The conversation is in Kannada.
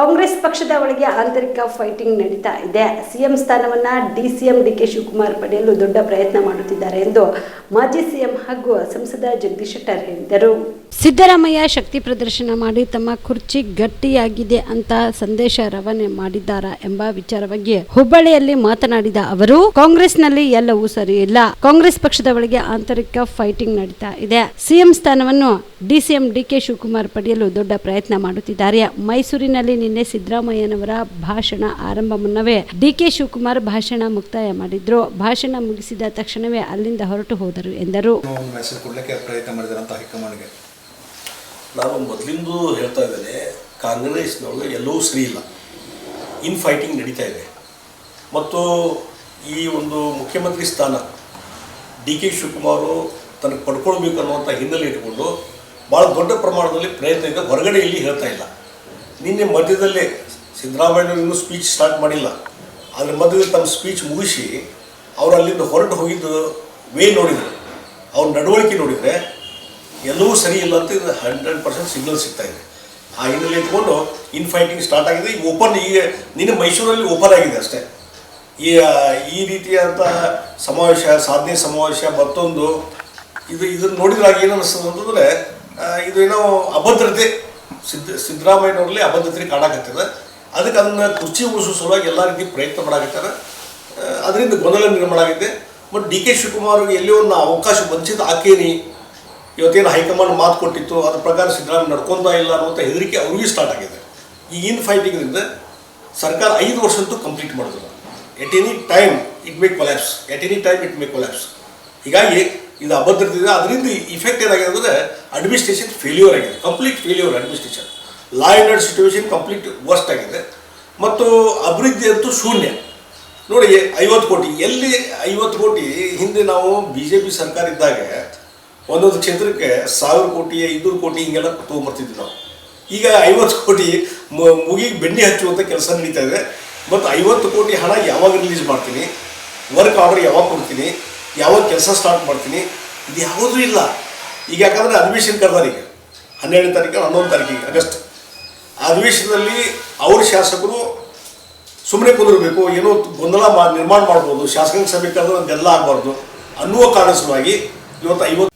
ಕಾಂಗ್ರೆಸ್ ಪಕ್ಷದ ಒಳಗೆ ಆಂತರಿಕ ಫೈಟಿಂಗ್ ನಡೀತಾ ಇದೆ. ಸಿಎಂ ಸ್ಥಾನವನ್ನ ಡಿಸಿಎಂ ಡಿಕೆ ಶಿವಕುಮಾರ್ ಪಡೆಯಲು ದೊಡ್ಡ ಪ್ರಯತ್ನ ಮಾಡುತ್ತಿದ್ದಾರೆ ಎಂದು ಮಾಜಿ ಸಿಎಂ ಹಾಗೂ ಸಂಸದ ಜಗದೀಶ್ ಶೆಟ್ಟರ್ ಹೇಳಿದರು. ಸಿದ್ದರಾಮಯ್ಯ ಶಕ್ತಿ ಪ್ರದರ್ಶನ ಮಾಡಿ ತಮ್ಮ ಕುರ್ಚಿ ಗಟ್ಟಿಯಾಗಿದೆ ಅಂತ ಸಂದೇಶ ರವಾನೆ ಮಾಡಿದ್ದಾರಾ ಎಂಬ ವಿಚಾರವಾಗಿ ಹುಬ್ಬಳ್ಳಿಯಲ್ಲಿ ಮಾತನಾಡಿದ ಅವರು, ಕಾಂಗ್ರೆಸ್ನಲ್ಲಿ ಎಲ್ಲವೂ ಸರಿ ಇಲ್ಲ ಕಾಂಗ್ರೆಸ್ ಪಕ್ಷದ ಒಳಗೆ ಆಂತರಿಕ ಫೈಟಿಂಗ್ ನಡೀತಾ ಇದೆ. ಸಿಎಂ ಸ್ಥಾನವನ್ನು ಡಿಸಿಎಂ ಡಿಕೆ ಶಿವಕುಮಾರ್ ಪಡೆಯಲು ದೊಡ್ಡ ಪ್ರಯತ್ನ ಮಾಡುತ್ತಿದ್ದಾರೆ. ಮೈಸೂರಿನಲ್ಲಿ ನಿನ್ನೆ ಸಿದ್ದರಾಮಯ್ಯನವರ ಭಾಷಣ ಆರಂಭ ಮುನ್ನವೇ ಡಿಕೆ ಶಿವಕುಮಾರ್ ಭಾಷಣ ಮುಕ್ತಾಯ ಮಾಡಿದ್ರು. ಭಾಷಣ ಮುಗಿಸಿದ ತಕ್ಷಣವೇ ಅಲ್ಲಿಂದ ಹೊರಟು ಹೋದರು ಎಂದರು. ನಾನು ಮೊದಲಿಂದ ಹೇಳ್ತಾ ಇದ್ದೇನೆ ಕಾಂಗ್ರೆಸ್ನೊಳಗೆ ಎಲ್ಲವೂ ಸರಿ ಇಲ್ಲ. ಇನ್ ಫೈಟಿಂಗ್ ನಡೀತಾ ಇದೆ. ಮತ್ತು ಈ ಒಂದು ಮುಖ್ಯಮಂತ್ರಿ ಸ್ಥಾನ ಡಿ ಕೆ ಶಿವಕುಮಾರು ತನಗೆ ಪಡ್ಕೊಳ್ಬೇಕು ಅನ್ನುವಂಥ ಹಿನ್ನೆಲೆ ಇಟ್ಕೊಂಡು ಭಾಳ ದೊಡ್ಡ ಪ್ರಮಾಣದಲ್ಲಿ ಪ್ರಯತ್ನ ಇದೆ ಹೊರಗಡೆ ಇಲ್ಲಿ ಹೇಳ್ತಾ ಇಲ್ಲ. ನಿನ್ನೆ ಮಧ್ಯದಲ್ಲೇ ಇನ್ನೂ ಸ್ಪೀಚ್ ಸ್ಟಾರ್ಟ್ ಮಾಡಿಲ್ಲ. ಅದ್ರ ಮಧ್ಯದಲ್ಲಿ ತಮ್ಮ ಸ್ಪೀಚ್ ಮುಗಿಸಿ ಅವರು ಅಲ್ಲಿಂದ ಹೊರಟು ಹೋಗಿದ್ದು ವೇ ನೋಡಿದರು. ಅವ್ರ ನಡವಳಿಕೆ ನೋಡಿದರೆ ಎಲ್ಲವೂ ಸರಿ ಇಲ್ಲ ಅಂತ ಇದು ಹಂಡ್ರೆಡ್ ಪರ್ಸೆಂಟ್ ಸಿಗ್ನಲ್ ಸಿಗ್ತಾ ಇದೆ. ಆ ಹಿನ್ನೆಲೆ ಇಟ್ಕೊಂಡು ಇನ್ ಫೈಟಿಂಗ್ ಸ್ಟಾರ್ಟ್ ಆಗಿದೆ. ಈಗ ಓಪನ್ ಈಗ ನಿನ್ನೆ ಮೈಸೂರಲ್ಲಿ ಓಪನ್ ಆಗಿದೆ ಅಷ್ಟೇ. ಈ ಈ ರೀತಿಯಾದಂತಹ ಸಮಾವೇಶ, ಸಾಧನೆ ಸಮಾವೇಶ, ಮತ್ತೊಂದು, ಇದು, ಇದನ್ನು ನೋಡಿದ್ರಾಗ ಏನು ಅನಿಸ್ತದೆ ಅಂತಂದರೆ ಇದು ಏನೋ ಅಭದ್ರತೆ. ಸಿದ್ದ ಸಿದ್ದರಾಮಯ್ಯನವ್ರಲ್ಲಿ ಅಭದ್ರತೆ ಕಾಣಕತ್ತಿದೆ ಅದಕ್ಕೆ ಅದನ್ನು ಕುರ್ಚಿ ಉಳಿಸೋ ಸಲುವಾಗಿ ಎಲ್ಲ ರೀತಿ ಪ್ರಯತ್ನ ಮಾಡಾಕತ್ತಾರೆ. ಅದರಿಂದ ಗೊಂದಲ ನಿರ್ಮಾಣ ಆಗಿದೆ ಮತ್ತು ಡಿ ಕೆ ಶಿವಕುಮಾರ್ಗೆ ಎಲ್ಲಿ ಒಂದು ಅವಕಾಶ ವಂಚಿತ ಆಕೇನಿ. ಇವತ್ತೇನು ಹೈಕಮಾಂಡ್ ಮಾತು ಕೊಟ್ಟಿತ್ತು, ಅದ್ರ ಪ್ರಕಾರ ಸಿದ್ದರಾಮಯ್ಯ ನಡ್ಕೊತಾ ಇಲ್ಲ ಅನ್ನುವಂಥ ಹೆದರಿಕೆ ಅವ್ರಿಗೆ ಸ್ಟಾರ್ಟ್ ಆಗಿದೆ. ಈ ಇನ್ ಫೈಟಿಂಗ್ರಿಂದ ಸರ್ಕಾರ ಐದು ವರ್ಷ ಅಂತೂ ಕಂಪ್ಲೀಟ್ ಮಾಡಿದ್ರು. At any time it make collapse at any time it make collapse ಹೀಗಾಗಿ ಇದು ಅಭದ್ರತೆ ಅದರಿಂದ ಇಫೆಕ್ಟ್ ಏನಾಗಿದೆ ಅಂದರೆ ಅಡ್ಮಿನಿಸ್ಟ್ರೇಷನ್ ಫೇಲ್ಯೂರ್ ಆಗಿದೆ complete failure administration law and situation complete worst ಆಗಿದೆ. ಮತ್ತು ಅಭಿವೃದ್ಧಿ ಅಂತೂ ಶೂನ್ಯ. ನೋಡಿ, ಐವತ್ತು ಕೋಟಿ. ಎಲ್ಲಿ ಐವತ್ತು ಕೋಟಿ? ಹಿಂದೆ ನಾವು ಬಿ ಜೆ ಪಿ ಸರ್ಕಾರ ಇದ್ದಾಗ ಒಂದೊಂದು ಕ್ಷೇತ್ರಕ್ಕೆ ಸಾವಿರ ಕೋಟಿ, ಐನೂರು ಕೋಟಿ ಹಿಂಗೆಲ್ಲ ತೊಗೊಂಬರ್ತಿದ್ವಿ ನಾವು. ಈಗ ಐವತ್ತು ಕೋಟಿ ಮುಗಿ ಮುಗಿಗೆ ಬೆಣ್ಣೆ ಹಚ್ಚುವಂಥ ಕೆಲಸ ನಡೀತಾ ಇದೆ. ಮತ್ತು ಐವತ್ತು ಕೋಟಿ ಹಣ ಯಾವಾಗ ರಿಲೀಸ್ ಮಾಡ್ತೀನಿ? ವರ್ಕ್ ಆರ್ಡರ್ ಯಾವಾಗ ಕೊಡ್ತೀನಿ? ಯಾವಾಗ ಕೆಲಸ ಸ್ಟಾರ್ಟ್ ಮಾಡ್ತೀನಿ? ಇದು ಯಾವುದೂ ಇಲ್ಲ. ಈಗ ಯಾಕಂದರೆ ಅಧಿವೇಶನ ಕರೆದಾರೆ ಈಗ ಹನ್ನೆರಡನೇ ತಾರೀಕು, ಹನ್ನೊಂದು ತಾರೀಕಿಗೆ, ಆಗಸ್ಟ್. ಆ ಅಧಿವೇಶನದಲ್ಲಿ ಅವ್ರ ಶಾಸಕರು ಸುಮ್ಮನೆ ಕುಂದಿರಬೇಕು, ಏನೋ ಗೊಂದಲ ಮಾ ನಿರ್ಮಾಣ ಮಾಡ್ಬೋದು. ಶಾಸಕಾಂಗ ಸಭೆ ಕರೆದ್ರೆ ಅದೆಲ್ಲ ಆಗಬಾರ್ದು ಅನ್ನುವ ಕಾರಣ ಸಲುವಾಗಿ ಇವತ್ತು ಐವತ್ತು